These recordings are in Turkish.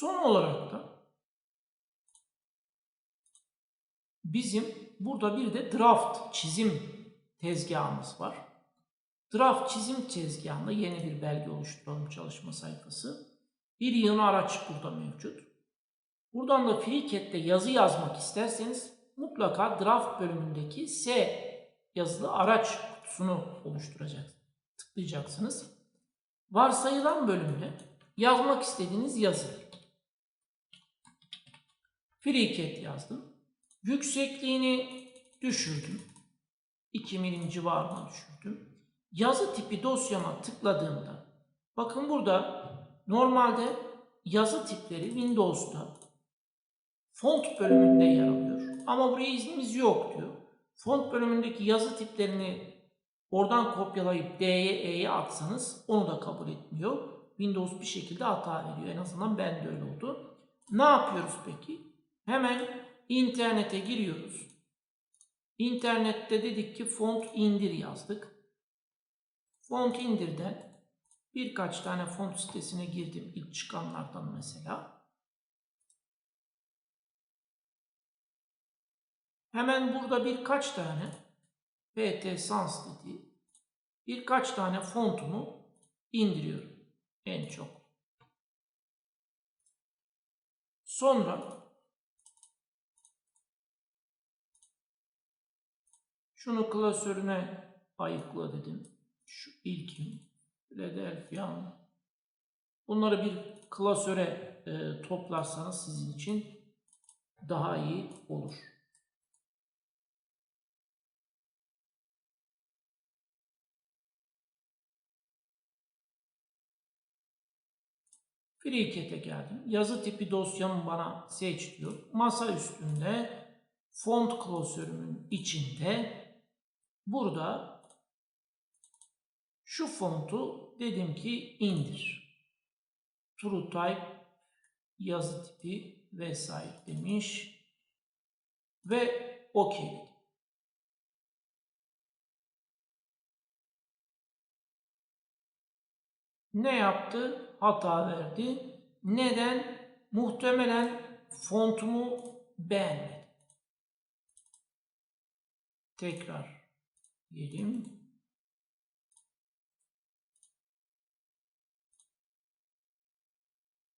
Son olarak da bizim burada bir de draft çizim tezgahımız var. Draft çizim tezgahında yeni bir belge oluşturalım çalışma sayfası. Bir yığın araç burada mevcut. Buradan da FreeCAD'de yazı yazmak isterseniz mutlaka draft bölümündeki S yazılı araç kutusunu oluşturacaksınız. Tıklayacaksınız. Varsayılan bölümde yazmak istediğiniz yazı. FreeCAD yazdım. Yüksekliğini düşürdüm. 2 milim civarına düşürdüm. Yazı tipi dosyama tıkladığımda bakın burada normalde yazı tipleri Windows'ta font bölümünde yer alıyor. Ama buraya iznimiz yok diyor. Font bölümündeki yazı tiplerini oradan kopyalayıp D'ye E'ye atsanız onu da kabul etmiyor. Windows bir şekilde hata veriyor. En azından ben de öyle oldu. Ne yapıyoruz peki? Hemen internete giriyoruz. İnternette dedik ki font indir yazdık. Font indirden birkaç tane font sitesine girdim. ilk çıkanlardan mesela. Hemen burada birkaç tane PT Sans dediği birkaç tane fontumu indiriyorum. En çok. Sonra şunu klasörüne ayıkla dedim. Şu ilkin Philadelphia. Bunları bir klasöre e, toplarsanız sizin için daha iyi olur. FreeCAD'e geldim. Yazı tipi dosyamı bana seç diyor. Masa üstünde font klasörümün içinde burada şu fontu dedim ki indir. True type yazı tipi vesaire demiş ve OK. Ne yaptı? Hata verdi. Neden? Muhtemelen fontumu beğenmedi. Tekrar diyelim.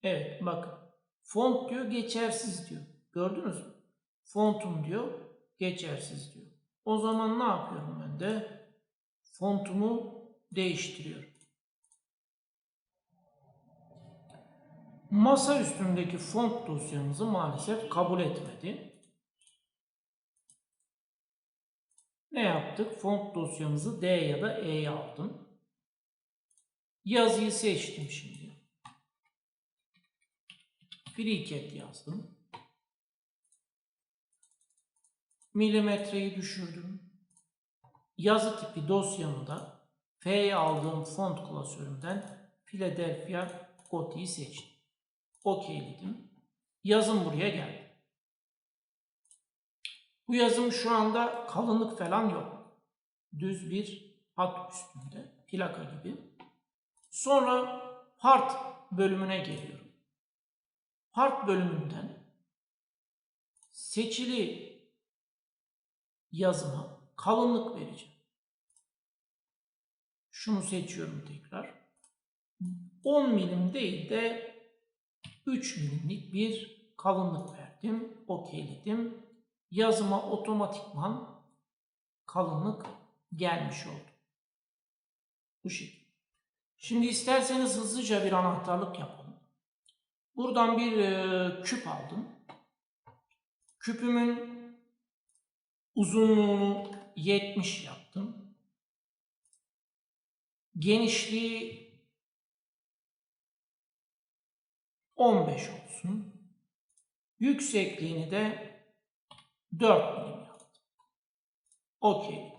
Evet bakın. Font diyor geçersiz diyor. Gördünüz mü? Fontum diyor geçersiz diyor. O zaman ne yapıyorum ben de? Fontumu değiştiriyorum. Masa üstündeki font dosyamızı maalesef kabul etmedi. Ne yaptık? Font dosyamızı D ya da E'ye aldım. Yazıyı seçtim şimdi. FreeCAD yazdım. Milimetreyi düşürdüm. Yazı tipi dosyamı da F'ye aldığım font klasörümden Philadelphia Gothi'yi seçtim. OK'ledim. Yazım buraya geldi. Bu yazım şu anda kalınlık falan yok. Düz bir hat üstünde. Plaka gibi. Sonra part bölümüne geliyorum. Part bölümünden seçili yazıma kalınlık vereceğim. Şunu seçiyorum tekrar. 10 milim değil de 3 milimlik bir kalınlık verdim. Okeyledim. Yazıma otomatikman kalınlık gelmiş oldu. Bu şekilde. Şimdi isterseniz hızlıca bir anahtarlık yapalım. Buradan bir e, küp aldım. Küpümün uzunluğunu 70 yaptım. Genişliği 15 olsun. Yüksekliğini de 4 milim yaptım. Okey.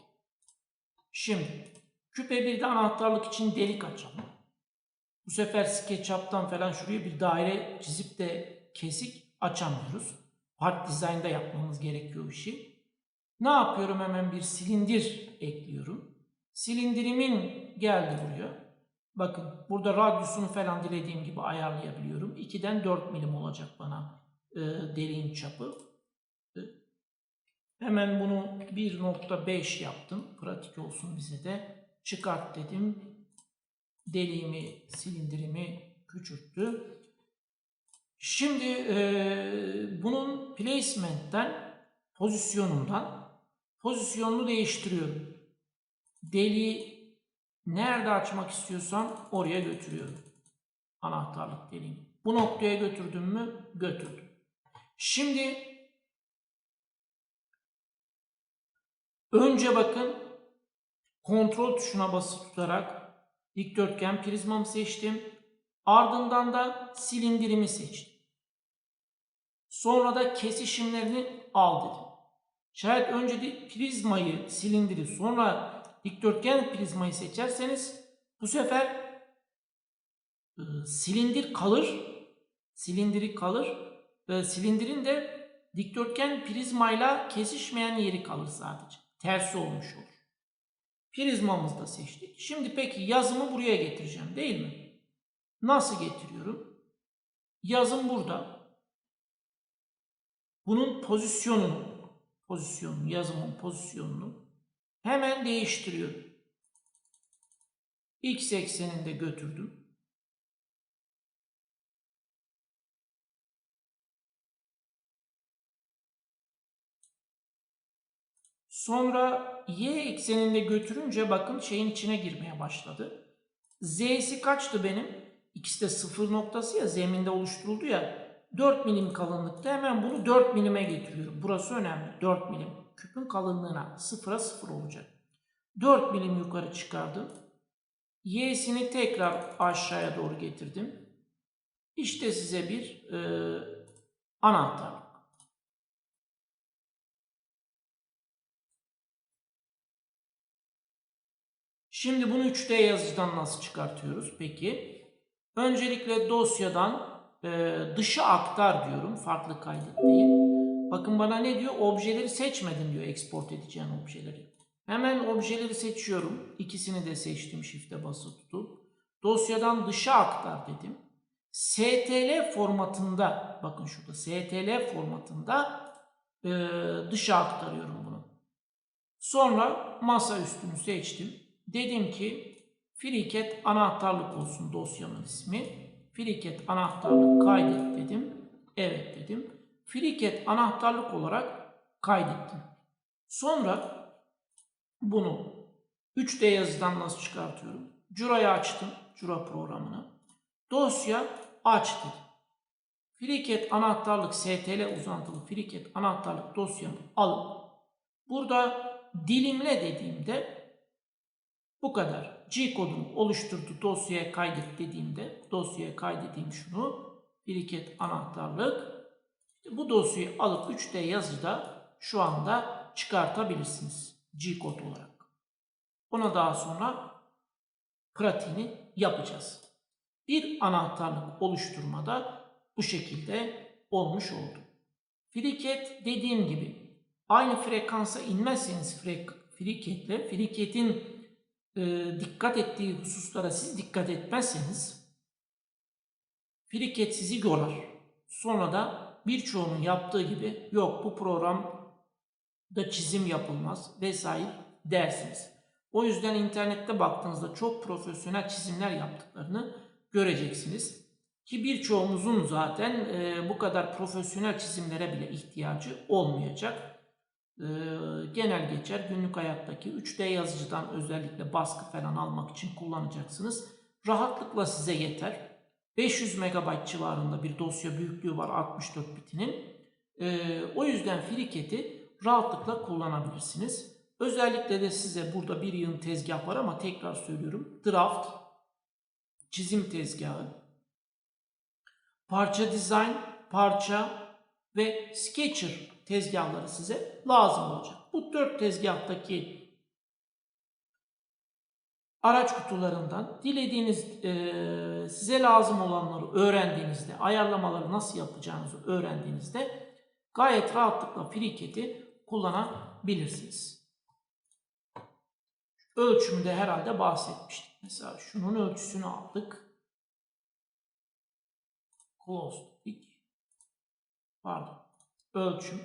Şimdi küpe bir de anahtarlık için delik açalım. Bu sefer SketchUp'tan falan şuraya bir daire çizip de kesik açamıyoruz. Part Design'da yapmamız gerekiyor işi. Ne yapıyorum? Hemen bir silindir ekliyorum. Silindirimin geldi buraya. Bakın burada radyusunu falan dilediğim gibi ayarlayabiliyorum. 2'den 4 milim olacak bana e, deliğin çapı. Hemen bunu 1.5 yaptım. Pratik olsun bize de. Çıkart dedim. Deliğimi, silindirimi küçülttü. Şimdi e, bunun placement'ten, pozisyonundan pozisyonunu değiştiriyorum. Deliği nerede açmak istiyorsam oraya götürüyorum. Anahtarlık deliğini. Bu noktaya götürdüm mü? Götürdüm. Şimdi önce bakın kontrol tuşuna basılı tutarak dikdörtgen prizmamı seçtim. Ardından da silindirimi seçtim. Sonra da kesişimlerini al dedim. Şayet önce de prizmayı, silindiri sonra dikdörtgen prizmayı seçerseniz bu sefer e, silindir kalır. Silindiri kalır. E, silindirin de dikdörtgen prizmayla kesişmeyen yeri kalır sadece. Tersi olmuş olur. Prizmamızı da seçtik. Şimdi peki yazımı buraya getireceğim değil mi? Nasıl getiriyorum? Yazım burada. Bunun pozisyonunu, pozisyonunu, yazımın pozisyonunu hemen değiştiriyorum. X ekseninde götürdüm. Sonra y ekseninde götürünce bakın şeyin içine girmeye başladı. Z'si kaçtı benim? X'te de sıfır noktası ya zeminde oluşturuldu ya. 4 milim kalınlıkta hemen bunu 4 milime getiriyorum. Burası önemli. 4 milim. Küpün kalınlığına sıfıra sıfır olacak. 4 milim yukarı çıkardım. Y'sini tekrar aşağıya doğru getirdim. İşte size bir e, anahtarlık. Şimdi bunu 3D yazıcıdan nasıl çıkartıyoruz? Peki. Öncelikle dosyadan e, dışa aktar diyorum. Farklı kaydet değil. Bakın bana ne diyor? Objeleri seçmedin diyor export edeceğin objeleri. Hemen objeleri seçiyorum. İkisini de seçtim shift'e basılı tutup. Dosyadan dışa aktar dedim. STL formatında bakın şurada STL formatında e, dışa aktarıyorum bunu. Sonra masa üstünü seçtim. Dedim ki Friket anahtarlık olsun dosyamın ismi. Friket anahtarlık kaydet dedim. Evet dedim. Friket anahtarlık olarak kaydettim. Sonra bunu 3D yazıdan nasıl çıkartıyorum? Cura'yı açtım. Cura programını. Dosya aç dedim. Friket anahtarlık STL uzantılı Friket anahtarlık dosyamı alıp burada dilimle dediğimde bu kadar. G kodunu oluşturdu dosyaya kaydet dediğimde dosyaya kaydedeyim şunu. Biriket anahtarlık. İşte bu dosyayı alıp 3D yazıda şu anda çıkartabilirsiniz. G kod olarak. Ona daha sonra pratiğini yapacağız. Bir anahtarlık oluşturmada bu şekilde olmuş oldu. Friket dediğim gibi aynı frekansa inmezseniz friketle friketin e, dikkat ettiği hususlara siz dikkat etmezseniz friket sizi yorar. Sonra da birçoğunun yaptığı gibi yok bu programda çizim yapılmaz vesaire dersiniz. O yüzden internette baktığınızda çok profesyonel çizimler yaptıklarını göreceksiniz. Ki birçoğumuzun zaten e, bu kadar profesyonel çizimlere bile ihtiyacı olmayacak. Ee, genel geçer günlük hayattaki 3D yazıcıdan özellikle baskı falan almak için kullanacaksınız. Rahatlıkla size yeter. 500 MB civarında bir dosya büyüklüğü var 64 bitinin. Ee, o yüzden Friket'i rahatlıkla kullanabilirsiniz. Özellikle de size burada bir yığın tezgah var ama tekrar söylüyorum. Draft, çizim tezgahı, parça design, parça ve sketcher tezgahları size lazım olacak. Bu dört tezgahtaki araç kutularından dilediğiniz e, size lazım olanları öğrendiğinizde, ayarlamaları nasıl yapacağınızı öğrendiğinizde gayet rahatlıkla FreeCAD'i kullanabilirsiniz. Ölçümde herhalde bahsetmiştik. Mesela şunun ölçüsünü aldık. Close dedik. Pardon. Ölçüm.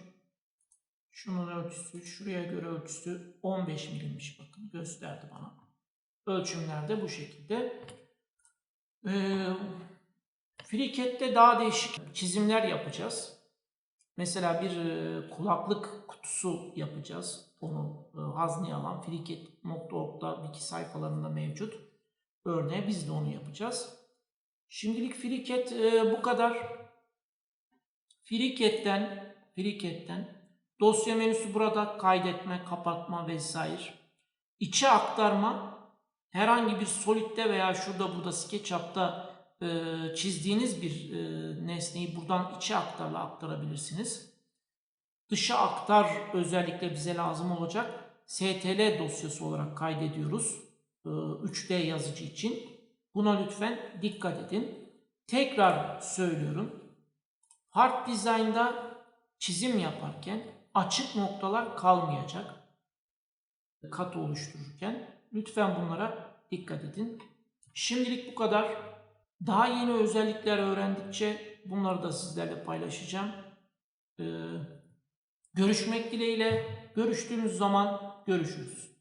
Şunun ölçüsü, şuraya göre ölçüsü 15 milimmiş bakın gösterdi bana. Ölçümler de bu şekilde. Ee, FreeCAD'de daha değişik çizimler yapacağız. Mesela bir e, kulaklık kutusu yapacağız. Onu e, hazneye alan FreeCAD.org'da wiki sayfalarında mevcut. Örneğe biz de onu yapacağız. Şimdilik FreeCAD e, bu kadar. FreeCAD'den FreeCAD'den dosya menüsü burada kaydetme, kapatma vesaire. İçe aktarma herhangi bir Solid'de veya şurada burada SketchUp'ta e, çizdiğiniz bir e, nesneyi buradan içe aktarla aktarabilirsiniz. Dışa aktar özellikle bize lazım olacak. STL dosyası olarak kaydediyoruz. e, 3D yazıcı için. Buna lütfen dikkat edin. Tekrar söylüyorum. Hard Design'da çizim yaparken açık noktalar kalmayacak. Kat oluştururken lütfen bunlara dikkat edin. Şimdilik bu kadar. Daha yeni özellikler öğrendikçe bunları da sizlerle paylaşacağım. Ee, görüşmek dileğiyle. Görüştüğümüz zaman görüşürüz.